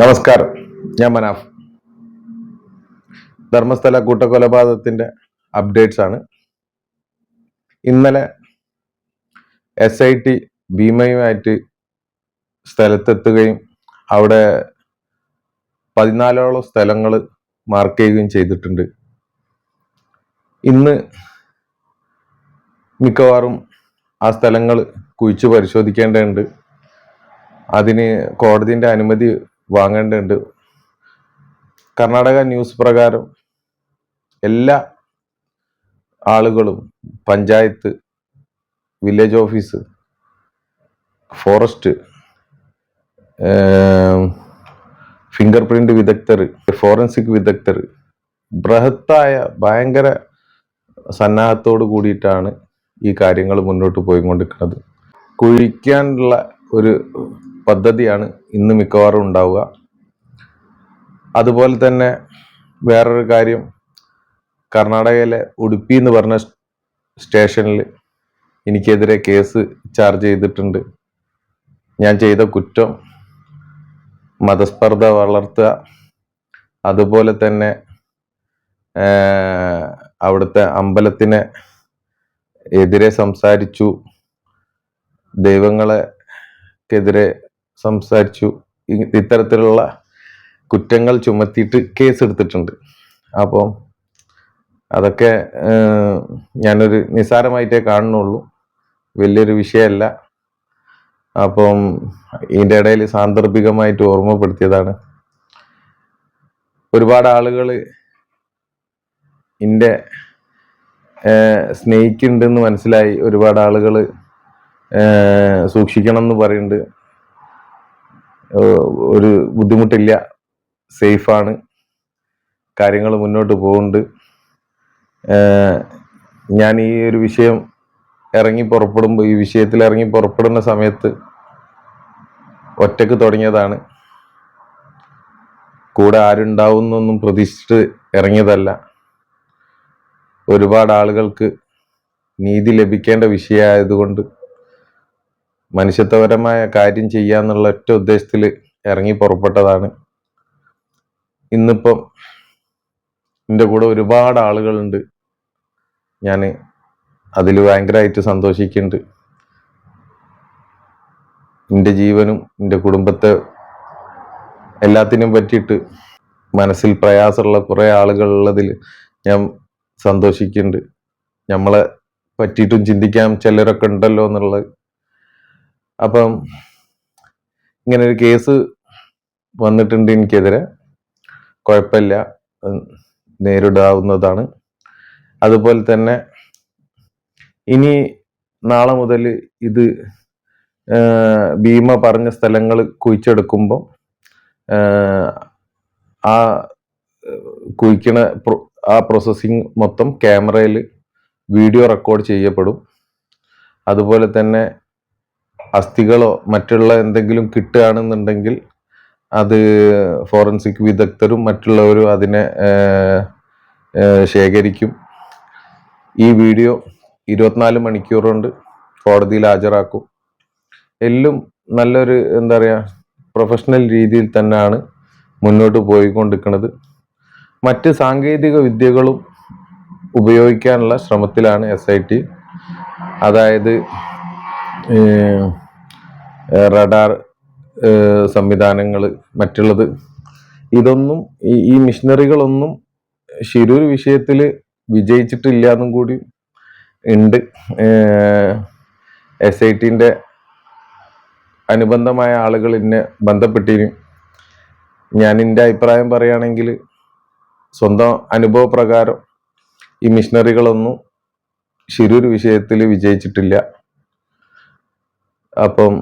നമസ്കാരം. ഞാൻ മനാഫ്. ധർമ്മസ്ഥല കൂട്ടക്കൊലപാതകത്തിന്റെ അപ്ഡേറ്റ്സ് ആണ്. ഇന്നലെ എസ് ഐ ടി ഭീമയുമായിട്ട് സ്ഥലത്തെത്തുകയും അവിടെ പതിനാലോളം സ്ഥലങ്ങൾ മാർക്ക് ചെയ്യുകയും ചെയ്തിട്ടുണ്ട്. ഇന്ന് മിക്കവാറും ആ സ്ഥലങ്ങൾ കുഴിച്ച് പരിശോധിക്കേണ്ടതുണ്ട്. അതിന് കോടതിന്റെ അനുമതി വാങ്ങേണ്ടതുണ്ട്. കർണാടക ന്യൂസ് പ്രകാരം എല്ലാ ആളുകളും panchayat village office forest finger print വിദഗ്ധർ ഫോറൻസിക് വിദഗ്ധർ ബൃഹത്തായ ഭയങ്കര സന്നാഹത്തോട് കൂടിയിട്ടാണ് ഈ കാര്യങ്ങൾ മുന്നോട്ട് പോയിക്കൊണ്ടിരിക്കുന്നത്. കുഴിക്കാനുള്ള ഒരു പദ്ധതിയാണ് ഇന്ന് മിക്കവാറും ഉണ്ടാവുക. അതുപോലെ തന്നെ വേറൊരു കാര്യം കർണാടകയിലെ ഉടുപ്പി എന്ന് പറഞ്ഞ സ്റ്റേഷനിൽ എനിക്കെതിരെ കേസ് ചാർജ് ചെയ്തിട്ടുണ്ട്. ഞാൻ ചെയ്ത കുറ്റം മതസ്പർദ്ധ വളർത്തുക അതുപോലെ തന്നെ അവിടുത്തെ അമ്പലത്തിനെ എതിരെ സംസാരിച്ചു ദൈവങ്ങളെക്കെതിരെ സംസാരിച്ചു. ഇത്തരത്തിലുള്ള കുറ്റങ്ങൾ ചുമത്തിയിട്ട് കേസ് എടുത്തിട്ടുണ്ട് അപ്പോൾ അതൊക്കെ ഞാനൊരു നിസ്സാരമായിട്ടേ കാണുന്നുള്ളൂ. വലിയൊരു വിഷയമല്ല. അപ്പം ഇതിന്റെ ഇടയിൽ സാന്ദർഭികമായിട്ട് ഓർമ്മപ്പെടുത്തിയതാണ്. ഒരുപാട് ആളുകൾ എന്റെ സ്നേഹിക്കുന്നുണ്ടെന്ന് മനസ്സിലായി. ഒരുപാട് ആളുകൾ സൂക്ഷിക്കണം എന്ന് പറയുന്നുണ്ട്. ഒരു ബുദ്ധിമുട്ടില്ല. സേഫാണ്. കാര്യങ്ങൾ മുന്നോട്ട് പോകുന്നുണ്ട് ഞാൻ ഈ ഒരു വിഷയം ഇറങ്ങി പുറപ്പെടുമ്പോൾ ഈ വിഷയത്തിൽ ഇറങ്ങി പുറപ്പെടുന്ന സമയത്ത് ഒറ്റയ്ക്ക് തുടങ്ങിയതാണ്. കൂടെ ആരുണ്ടാവുന്നൊന്നും പ്രതീക്ഷിച്ചിട്ട് ഇറങ്ങിയതല്ല. ഒരുപാട് ആളുകൾക്ക് നീതി ലഭിക്കേണ്ട വിഷയമായതുകൊണ്ട് മനുഷ്യത്വപരമായ കാര്യം ചെയ്യുക എന്നുള്ള ഒറ്റ ഉദ്ദേശത്തിൽ ഇറങ്ങി പുറപ്പെട്ടതാണ്. ഇന്നിപ്പം എന്റെ കൂടെ ഒരുപാട് ആളുകളുണ്ട്. ഞാൻ അതിൽ ഭയങ്കരമായിട്ട് സന്തോഷിക്കുന്നുണ്ട് എന്റെ ജീവനും എന്റെ കുടുംബത്തെ എല്ലാത്തിനും പറ്റിയിട്ട് മനസ്സിൽ പ്രയാസമുള്ള കുറേ ആളുകൾ ഉള്ളതിൽ ഞാൻ സന്തോഷിക്കുന്നുണ്ട് നമ്മളെ പറ്റിയിട്ടും ചിന്തിക്കാൻ ചിലരൊക്കെ ഉണ്ടല്ലോ എന്നുള്ളത് അപ്പം ഇങ്ങനെ ഒരു കേസ് വന്നിട്ടുണ്ട് എനിക്കെതിരെ. കുഴപ്പമില്ല. നേരിടാവുന്നതാണ്. അതുപോലെ തന്നെ ഇനി നാളെ മുതൽ ഇത് ഭീമ പറഞ്ഞ സ്ഥലങ്ങൾ കുഴിച്ചെടുക്കുമ്പോൾ ആ കുഴിക്കണ ആ പ്രോസസ്സിങ് മൊത്തം ക്യാമറയിൽ വീഡിയോ റെക്കോർഡ് ചെയ്യപ്പെടും. അതുപോലെ തന്നെ അസ്ഥികളോ മറ്റുള്ള എന്തെങ്കിലും കിട്ടുകയാണെന്നുണ്ടെങ്കിൽ അത് ഫോറൻസിക് വിദഗ്ധരും മറ്റുള്ളവരും അതിനെ ശേഖരിക്കും. ഈ വീഡിയോ ഇരുപത്തിനാല് മണിക്കൂർ കൊണ്ട് കോടതിയിൽ ഹാജരാക്കും. എല്ലാം നല്ലൊരു എന്താ പറയുക പ്രൊഫഷണൽ രീതിയിൽ തന്നെയാണ് മുന്നോട്ട് പോയിക്കൊണ്ടിരിക്കുന്നത്. മറ്റ് സാങ്കേതിക വിദ്യകളും ഉപയോഗിക്കാനുള്ള ശ്രമത്തിലാണ് എസ് ഐ ടി അതായത് റഡാർ സംവിധാനങ്ങൾ മറ്റുള്ളത്. ഇതൊന്നും ഈ മിഷനറികളൊന്നും ശിരൂർ വിഷയത്തിൽ വിജയിച്ചിട്ടില്ല എന്നും കൂടി ഉണ്ട്. എസ് ഐ ടിന്റെ അനുബന്ധമായ ആളുകൾ എന്നെ ബന്ധപ്പെട്ടിരും ഞാൻ എന്റെ അഭിപ്രായം പറയുകയാണെങ്കിൽ സ്വന്തം അനുഭവ പ്രകാരം ഈ മിഷനറികളൊന്നും ശിരൂർ വിഷയത്തിൽ വിജയിച്ചിട്ടില്ല. അപ്പം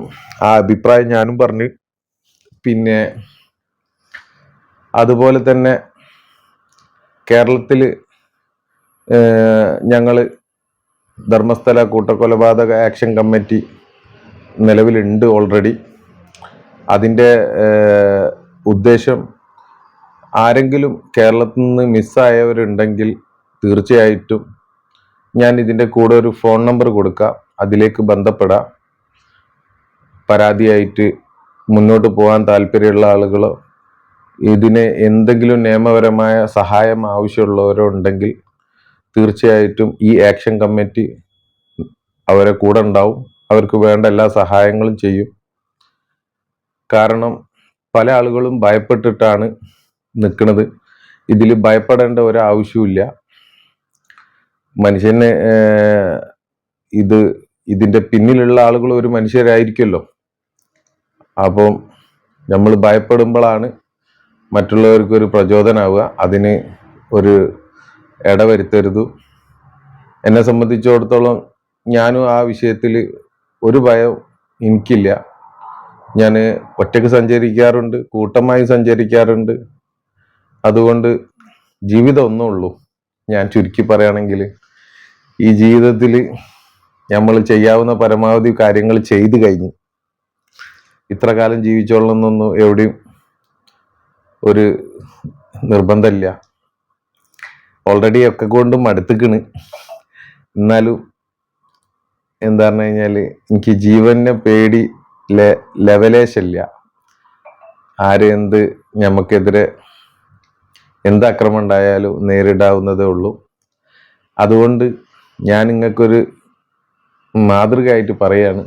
ആ അഭിപ്രായം ഞാനും പറഞ്ഞു. പിന്നെ അതുപോലെ തന്നെ കേരളത്തിൽ ഞങ്ങൾ ധർമ്മസ്ഥല കൂട്ടക്കൊലപാതക ആക്ഷൻ കമ്മിറ്റി നിലവിലുണ്ട് ഓൾറെഡി. അതിന്റെ ഉദ്ദേശം ആരെങ്കിലും കേരളത്തിൽ നിന്ന് മിസ്സായവരുണ്ടെങ്കിൽ തീർച്ചയായിട്ടും ഞാൻ ഇതിന്റെ കൂടെ ഒരു ഫോൺ നമ്പർ കൊടുക്കാം. അതിലേക്ക് ബന്ധപ്പെടാം. പരാതിയായിട്ട് മുന്നോട്ട് പോകാൻ താല്പര്യമുള്ള ആളുകളോ ഇതിന് എന്തെങ്കിലും നിയമപരമായ സഹായം ആവശ്യമുള്ളവരോ ഉണ്ടെങ്കിൽ തീർച്ചയായിട്ടും ഈ ആക്ഷൻ കമ്മിറ്റി അവരെ കൂടെ ഉണ്ടാവും. അവർക്ക് വേണ്ട എല്ലാ സഹായങ്ങളും ചെയ്യും. കാരണം പല ആളുകളും ഭയപ്പെട്ടിട്ടാണ് നിൽക്കുന്നത്. ഇതിൽ ഭയപ്പെടേണ്ട ഒരാവശ്യമില്ല മനുഷ്യന് ഇത് ഇതിന്റെ പിന്നിലുള്ള ആളുകൾ ഒരു മനുഷ്യരായിരിക്കുമല്ലോ. അപ്പം നമ്മൾ ഭയപ്പെടുമ്പോഴാണ് മറ്റുള്ളവർക്ക് ഒരു പ്രചോദനമാവുക അതിന് ഒരു ഇടവരുത്തരുത് എന്നെ സംബന്ധിച്ചിടത്തോളം ഞാനും ആ വിഷയത്തിൽ ഒരു ഭയം എനിക്കില്ല. ഞാൻ ഒറ്റയ്ക്ക് സഞ്ചരിക്കാറുണ്ട് കൂട്ടമായി സഞ്ചരിക്കാറുണ്ട്. അതുകൊണ്ട് ജീവിതം ഒന്നേ ഉള്ളൂ. ഞാൻ ചുരുക്കി പറയുകയാണെങ്കിൽ ഈ ജീവിതത്തിൽ നമ്മൾ ചെയ്യാവുന്ന പരമാവധി കാര്യങ്ങൾ ചെയ്തു കഴിഞ്ഞു ഇത്ര കാലം ജീവിച്ചോളണമെന്നൊന്നും എവിടെയും ഒരു നിർബന്ധമില്ല. ഓൾറെഡി ഒക്കെ കൊണ്ടും അടുത്തിക്കണ് എന്നാലും എന്താ പറഞ്ഞു കഴിഞ്ഞാൽ എനിക്ക് ജീവനെ പേടി ലെ- ലെവലേശമില്ല ആര് എന്ത് ഞമ്മക്കെതിരെ എന്ത് അക്രമം ഉണ്ടായാലും നേരിടാവുന്നതേ ഉള്ളൂ. അതുകൊണ്ട് ഞാൻ നിങ്ങൾക്കൊരു മാതൃകയായിട്ട് പറയാണ്.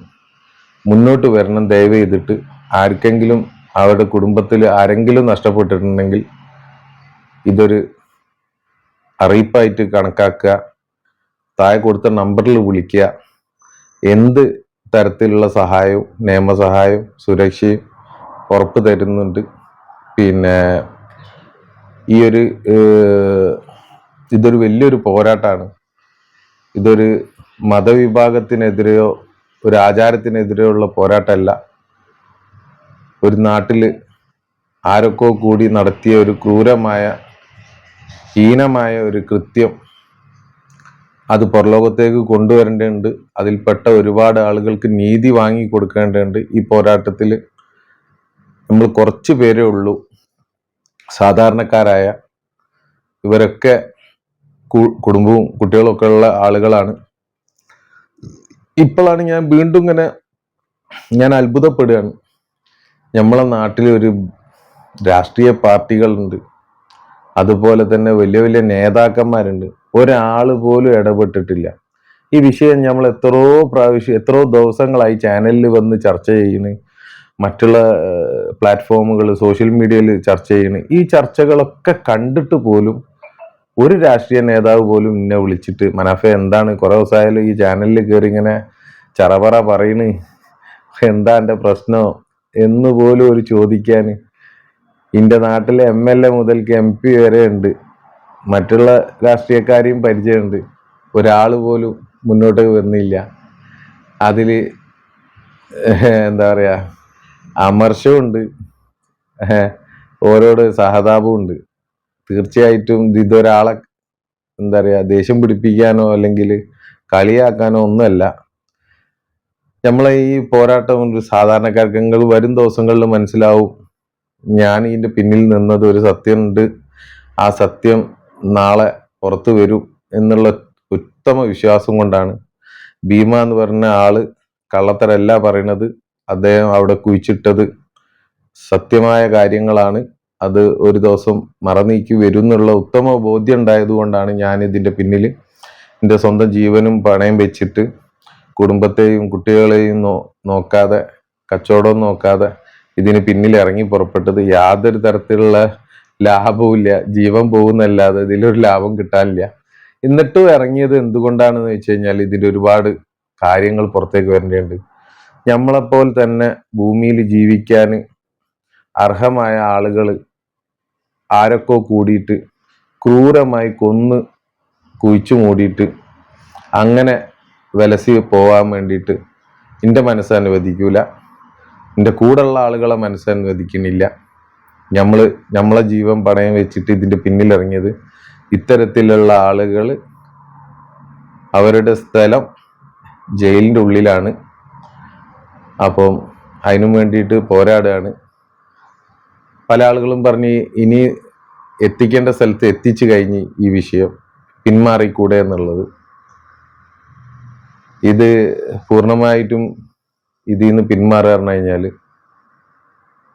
മുന്നോട്ട് വരണം ദയവ് ചെയ്തിട്ട് ആർക്കെങ്കിലും അവരുടെ കുടുംബത്തിൽ ആരെങ്കിലും നഷ്ടപ്പെട്ടിട്ടുണ്ടെങ്കിൽ ഇതൊരു അറിയിപ്പായിട്ട് കണക്കാക്കുക താഴെ കൊടുത്ത നമ്പറിൽ വിളിക്കുക. എന്ത് തരത്തിലുള്ള സഹായവും നിയമസഹായവും സുരക്ഷയും ഉറപ്പ് തരുന്നുണ്ട്. പിന്നെ ഈ ഒരു ഇതൊരു വലിയൊരു പോരാട്ടമാണ്. ഇതൊരു മതവിഭാഗത്തിനെതിരെയോ ഒരു ആചാരത്തിനെതിരെയുള്ള പോരാട്ടമല്ല. ഒരു നാട്ടിൽ ആരൊക്കെ കൂടി നടത്തിയ ഒരു ക്രൂരമായ ഹീനമായ ഒരു കൃത്യം അത് പുറലോകത്തേക്ക് കൊണ്ടുവരേണ്ടതുണ്ട്. അതിൽപ്പെട്ട ഒരുപാട് ആളുകൾക്ക് നീതി വാങ്ങി കൊടുക്കേണ്ടതുണ്ട് ഈ പോരാട്ടത്തിൽ നമ്മൾ കുറച്ച് പേരേ ഉള്ളൂ. സാധാരണക്കാരായ ഇവരൊക്കെ കുടുംബവും കുട്ടികളൊക്കെ ഉള്ള ആളുകളാണ്. ഇപ്പോഴാണ് ഞാൻ വീണ്ടും ഇങ്ങനെ ഞാൻ അത്ഭുതപ്പെടുകയാണ്. നമ്മളെ നാട്ടിൽ ഒരു രാഷ്ട്രീയ പാർട്ടികളുണ്ട്. അതുപോലെ തന്നെ വലിയ വലിയ നേതാക്കന്മാരുണ്ട്. ഒരാൾ പോലും ഇടപെട്ടിട്ടില്ല. ഈ വിഷയം നമ്മൾ എത്രയോ പ്രാവശ്യം എത്രയോ ദിവസങ്ങളായി ചാനലിൽ വന്ന് ചർച്ച ചെയ്യുന്നു മറ്റുള്ള പ്ലാറ്റ്ഫോമുകൾ സോഷ്യൽ മീഡിയയിൽ ചർച്ച ചെയ്യുന്നു ഈ ചർച്ചകളൊക്കെ കണ്ടിട്ട് പോലും ഒരു രാഷ്ട്രീയ നേതാവ് പോലും എന്നെ വിളിച്ചിട്ട് മനാഫെ എന്താണ്? കുറെ ദിവസമായാലും ഈ ചാനലിൽ കയറി ഇങ്ങനെ ചറപറ പറയണ്. എന്താ എന്റെ പ്രശ്നമോ എന്ന് പോലും ഒരു ചോദിക്കാൻ. എന്റെ നാട്ടിലെ എം എൽ എ മുതൽക്ക് എം പി വരെ ഉണ്ട്. മറ്റുള്ള രാഷ്ട്രീയക്കാരെയും പരിചയമുണ്ട്. ഒരാൾ പോലും മുന്നോട്ട് വന്നില്ല. അതിൽ എന്താ പറയുക അമർഷമുണ്ട് ഓരോട് സഹതാപവും തീർച്ചയായിട്ടും ഇതൊരാളെ എന്താ പറയുക ദേഷ്യം പിടിപ്പിക്കാനോ അല്ലെങ്കിൽ കളിയാക്കാനോ ഒന്നുമല്ല. നമ്മളെ ഈ പോരാട്ടം ഒരു സാധാരണക്കാർക്ക് നിങ്ങൾ വരും ദിവസങ്ങളിൽ മനസ്സിലാവും. ഞാൻ ഇതിന്റെ പിന്നിൽ നിന്നത് ഒരു സത്യമുണ്ട്. ആ സത്യം നാളെ പുറത്തു വരും എന്നുള്ള ഉത്തമ വിശ്വാസം കൊണ്ടാണ്. ഭീമ എന്ന് പറഞ്ഞ ആൾ കള്ളത്തരല്ല പറയണത് അദ്ദേഹം അവിടെ കുഴിച്ചിട്ടത് സത്യമായ കാര്യങ്ങളാണ്. അത് ഒരു ദിവസം മറനീക്കി വരും എന്നുള്ള ഉത്തമ ബോധ്യം ഉണ്ടായത് കൊണ്ടാണ് ഞാൻ ഇതിന്റെ പിന്നിൽ എന്റെ സ്വന്തം ജീവനും പണയം വെച്ചിട്ട് കുടുംബത്തെയും കുട്ടികളെയും നോ നോക്കാതെ കച്ചവടവും നോക്കാതെ ഇതിന് പിന്നിൽ ഇറങ്ങി പുറപ്പെട്ടത് യാതൊരു തരത്തിലുള്ള ലാഭവുമില്ല. ജീവൻ പോകുന്നല്ലാതെ ഇതിലൊരു ലാഭം കിട്ടാനില്ല. എന്നിട്ടും ഇറങ്ങിയത് എന്തുകൊണ്ടാണെന്ന് വെച്ച് കഴിഞ്ഞാൽ ഇതിന്റെ ഒരുപാട് കാര്യങ്ങൾ പുറത്തേക്ക് വരേണ്ടതുണ്ട്. നമ്മളെപ്പോലെ തന്നെ ഭൂമിയിൽ ജീവിക്കാൻ അർഹമായ ആളുകൾ ആരൊക്കെ കൂടിയിട്ട് ക്രൂരമായി കൊന്ന് കുഴിച്ചു മൂടിയിട്ട് അങ്ങനെ വിലസി പോവാൻ വേണ്ടിയിട്ട് എന്റെ മനസ്സ് അനുവദിക്കൂല. എന്റെ കൂടെയുള്ള ആളുകളെ മനസ്സ് അനുവദിക്കുന്നില്ല. നമ്മൾ നമ്മളെ ജീവൻ പണയം വെച്ചിട്ട് ഇതിന്റെ പിന്നിലിറങ്ങിയത് ഇത്തരത്തിലുള്ള ആളുകൾ അവരുടെ സ്ഥലം ജയിലിന്റെ ഉള്ളിലാണ്. അപ്പം അതിനു വേണ്ടിയിട്ട് പോരാടുകയാണ് പല ആളുകളും പറഞ്ഞ് ഇനി എത്തിക്കേണ്ട സ്ഥലത്ത് എത്തിച്ചു കഴിഞ്ഞ് ഈ വിഷയം പിന്മാറിക്കൂടെ എന്നുള്ളത്. ഇത് പൂർണമായിട്ടും ഇതിൽ നിന്ന് പറഞ്ഞു കഴിഞ്ഞാൽ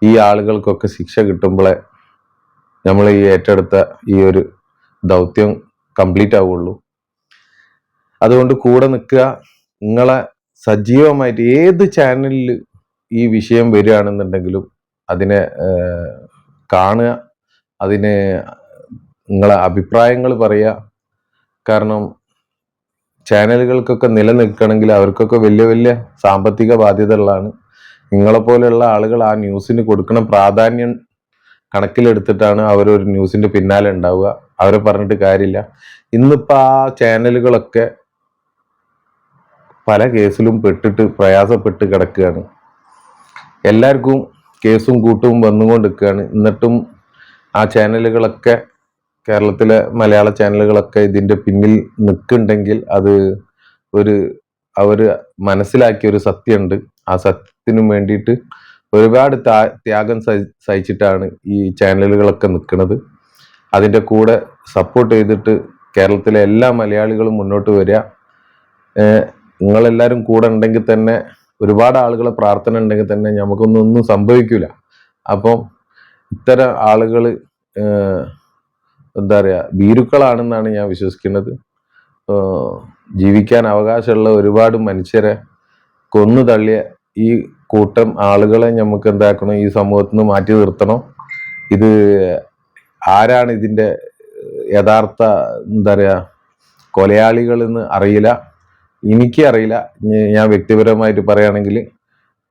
ഈ ആളുകൾക്കൊക്കെ ശിക്ഷ കിട്ടുമ്പോഴേ നമ്മൾ ഈ ഏറ്റെടുത്ത ഈ ഒരു ദൗത്യം കംപ്ലീറ്റ് ആവുള്ളൂ. അതുകൊണ്ട് കൂടെ നിൽക്കുക. നിങ്ങളെ സജീവമായിട്ട് ഏത് ചാനലിൽ ഈ വിഷയം വരികയാണെന്നുണ്ടെങ്കിലും അതിനെ കാണുക അതിന് നിങ്ങളെ അഭിപ്രായങ്ങൾ പറയുക. കാരണം ചാനലുകൾക്കൊക്കെ നിലനിൽക്കണമെങ്കിൽ അവർക്കൊക്കെ വലിയ വലിയ സാമ്പത്തിക ബാധ്യതകളാണ്. നിങ്ങളെപ്പോലെയുള്ള ആളുകൾ ആ ന്യൂസിന് കൊടുക്കുന്ന പ്രാധാന്യം കണക്കിലെടുത്തിട്ടാണ് അവരൊരു ന്യൂസിന്റെ പിന്നാലെ ഉണ്ടാവുക. അവരെ പറഞ്ഞിട്ട് കാര്യമില്ല. ഇന്നിപ്പോൾ ആ ചാനലുകളൊക്കെ പല കേസിലും പെട്ടിട്ട് പ്രയാസപ്പെട്ട് കിടക്കുകയാണ്. എല്ലാവർക്കും കേസും കൂട്ടും വന്നുകൊണ്ടിരിക്കുകയാണ്. എന്നിട്ടും ആ ചാനലുകളൊക്കെ കേരളത്തിലെ മലയാള ചാനലുകളൊക്കെ ഇതിന്റെ പിന്നിൽ നിൽക്കുന്നുണ്ടെങ്കിൽ അത് ഒരു അവർ മനസ്സിലാക്കിയ ഒരു സത്യമുണ്ട്. ആ സത്യത്തിനും വേണ്ടിയിട്ട് ഒരുപാട് ത്യാഗം സഹി- സഹിച്ചിട്ടാണ് ഈ ചാനലുകളൊക്കെ നിൽക്കുന്നത്. അതിന്റെ കൂടെ സപ്പോർട്ട് ചെയ്തിട്ട് കേരളത്തിലെ എല്ലാ മലയാളികളും മുന്നോട്ട് വരിക. നിങ്ങളെല്ലാവരും കൂടെ ഉണ്ടെങ്കിൽ തന്നെ ഒരുപാട് ആളുകളെ പ്രാർത്ഥന ഉണ്ടെങ്കിൽ തന്നെ നമുക്കൊന്നും ഒന്നും സംഭവിക്കില്ല അപ്പം ഇത്തരം ആളുകൾ എന്താ പറയുക ഭീരുക്കളാണെന്നാണ് ഞാൻ വിശ്വസിക്കുന്നത്. ജീവിക്കാൻ അവകാശമുള്ള ഒരുപാട് മനുഷ്യരെ കൊന്നു തള്ളിയ ഈ കൂട്ടം ആളുകളെ നമുക്ക് എന്താക്കണം ഈ സമൂഹത്തിൽ നിന്ന് മാറ്റി നിർത്തണം. ഇത് ആരാണ് ഇതിന്റെ യഥാർത്ഥ എന്താ പറയുക കൊലയാളികളെന്ന് അറിയില്ല. എനിക്ക് അറിയില്ല. ഞ- ഞാൻ വ്യക്തിപരമായിട്ട് പറയുകയാണെങ്കിൽ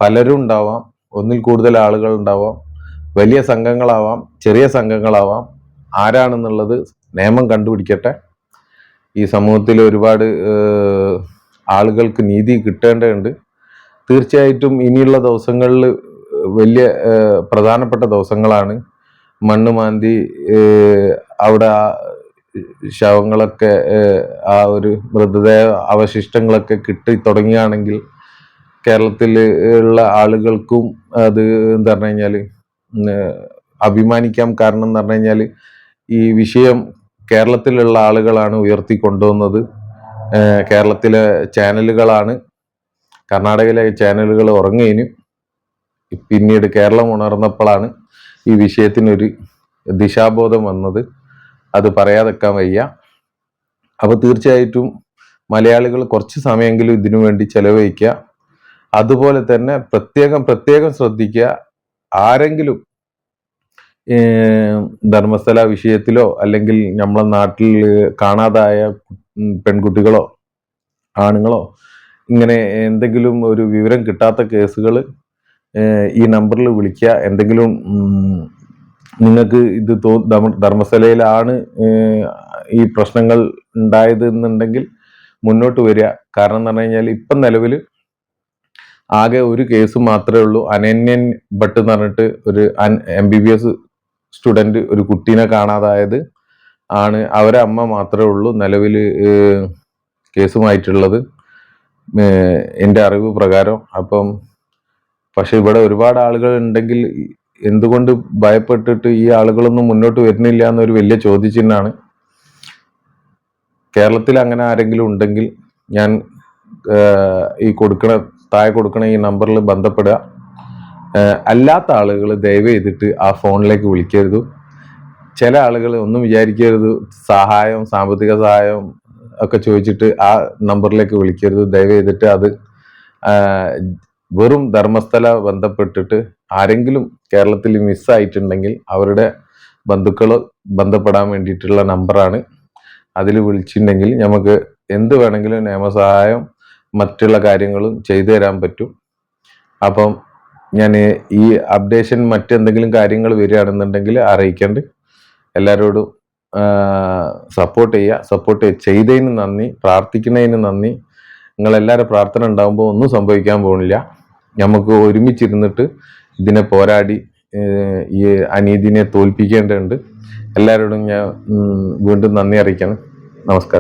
പലരും ഉണ്ടാവാം. ഒന്നിൽ കൂടുതൽ ആളുകൾ ഉണ്ടാവാം. വലിയ സംഘങ്ങളാവാം ചെറിയ സംഘങ്ങളാവാം. ആരാണെന്നുള്ളത് നിയമം കണ്ടുപിടിക്കട്ടെ. ഈ സമൂഹത്തിൽ ഒരുപാട് ആളുകൾക്ക് നീതി കിട്ടേണ്ടതുണ്ട്. തീർച്ചയായിട്ടും ഇനിയുള്ള ദിവസങ്ങളിൽ വലിയ പ്രധാനപ്പെട്ട ദിവസങ്ങളാണ്. മണ്ണ് മാന്തി അവിടെ ശവങ്ങളൊക്കെ ആ ഒരു മൃതദേഹ അവശിഷ്ടങ്ങളൊക്കെ കിട്ടി തുടങ്ങുകയാണെങ്കിൽ കേരളത്തിൽ ഉള്ള ആളുകൾക്കും അത് എന്താ പറഞ്ഞു കഴിഞ്ഞാൽ അഭിമാനിക്കാം. കാരണം എന്ന് പറഞ്ഞു കഴിഞ്ഞാൽ ഈ വിഷയം കേരളത്തിലുള്ള ആളുകളാണ് ഉയർത്തി കൊണ്ടുവന്നത്. കേരളത്തിലെ ചാനലുകളാണ്. കർണാടകയിലെ ചാനലുകൾ ഉറങ്ങിയതിന് പിന്നീട് കേരളം ഉണർന്നപ്പോഴാണ് ഈ വിഷയത്തിനൊരു ദിശാബോധം വന്നത്. അത് പറയാതെക്കാൻ വയ്യ. അപ്പോൾ തീർച്ചയായിട്ടും മലയാളികൾ കുറച്ച് സമയമെങ്കിലും ഇതിനു വേണ്ടി ചെലവഴിക്കുക അതുപോലെ തന്നെ പ്രത്യേകം പ്രത്യേകം ശ്രദ്ധിക്കുക ആരെങ്കിലും ധർമ്മസ്ഥല വിഷയത്തിലോ അല്ലെങ്കിൽ നമ്മളെ നാട്ടിൽ കാണാതായ പെൺകുട്ടികളോ ആണുങ്ങളോ ഇങ്ങനെ എന്തെങ്കിലും ഒരു വിവരം കിട്ടാത്ത കേസുകൾ ഈ നമ്പറിൽ വിളിക്കുക എന്തെങ്കിലും നിങ്ങൾക്ക് ഇത് തോ ധർമ്മ- ധർമ്മസ്ഥലയിലാണ് ഈ പ്രശ്നങ്ങൾ ഉണ്ടായത് എന്നുണ്ടെങ്കിൽ മുന്നോട്ട് വരിക. കാരണം എന്ന് പറഞ്ഞു കഴിഞ്ഞാൽ ഇപ്പം നിലവിൽ ആകെ ഒരു കേസ് മാത്രമേ ഉള്ളൂ. അനന്യൻ ഭട്ട് എന്ന് പറഞ്ഞിട്ട് ഒരു M B B S student ഒരു കുട്ടീനെ കാണാതായത് ആണ് അവരെ അമ്മ മാത്രമേ ഉള്ളൂ നിലവിൽ കേസുമായിട്ടുള്ളത്. എന്റെ അറിവ് പ്രകാരം അപ്പം പക്ഷെ ഇവിടെ ഒരുപാട് ആളുകൾ ഉണ്ടെങ്കിൽ എന്തുകൊണ്ട് ഭയപ്പെട്ടിട്ട് ഈ ആളുകളൊന്നും മുന്നോട്ട് വരുന്നില്ല എന്നൊരു വലിയ ചോദ്യചിഹ്നമാണ്. കേരളത്തിൽ അങ്ങനെ ആരെങ്കിലും ഉണ്ടെങ്കിൽ ഞാൻ ഈ കൊടുക്കണ താഴെ കൊടുക്കണ ഈ നമ്പറിൽ ബന്ധപ്പെടുക. അല്ലാത്ത ആളുകൾ ദയവ് ചെയ്തിട്ട് ആ ഫോണിലേക്ക് വിളിക്കരുത്. ചില ആളുകൾ ഒന്നും വിചാരിക്കരുത്. സഹായം സാമ്പത്തിക സഹായം ഒക്കെ ചോദിച്ചിട്ട് ആ നമ്പറിലേക്ക് വിളിക്കരുത്. ദയവ് ചെയ്തിട്ട് അത് വെറും ധർമ്മസ്ഥല ബന്ധപ്പെട്ടിട്ട് ആരെങ്കിലും കേരളത്തിൽ മിസ്സായിട്ടുണ്ടെങ്കിൽ അവരുടെ ബന്ധുക്കൾ ബന്ധപ്പെടാൻ വേണ്ടിയിട്ടുള്ള നമ്പറാണ്. അതിൽ വിളിച്ചിട്ടുണ്ടെങ്കിൽ നമുക്ക് എന്ത് വേണമെങ്കിലും നിയമസഹായം മറ്റുള്ള കാര്യങ്ങളും ചെയ്തു തരാൻ പറ്റും. അപ്പം ഞാൻ ഈ അപ്ഡേഷൻ മറ്റെന്തെങ്കിലും കാര്യങ്ങൾ വരികയാണെന്നുണ്ടെങ്കിൽ അറിയിക്കേണ്ട. എല്ലാവരോടും സപ്പോർട്ട് ചെയ്യുക. സപ്പോർട്ട് ചെയ്തതിന് നന്ദി. പ്രാർത്ഥിക്കുന്നതിന് നന്ദി. നിങ്ങളെല്ലാവരും പ്രാർത്ഥന ഉണ്ടാകുമ്പോൾ ഒന്നും സംഭവിക്കാൻ പോകുന്നില്ല. നമുക്ക് ഒരുമിച്ചിരുന്നിട്ട് ഇതിനെ പോരാടി ഈ അനീതിനെ തോൽപ്പിക്കേണ്ടതുണ്ട്. എല്ലാവരോടും ഞാൻ വീണ്ടും നന്ദി അറിയിക്കണം നമസ്കാരം.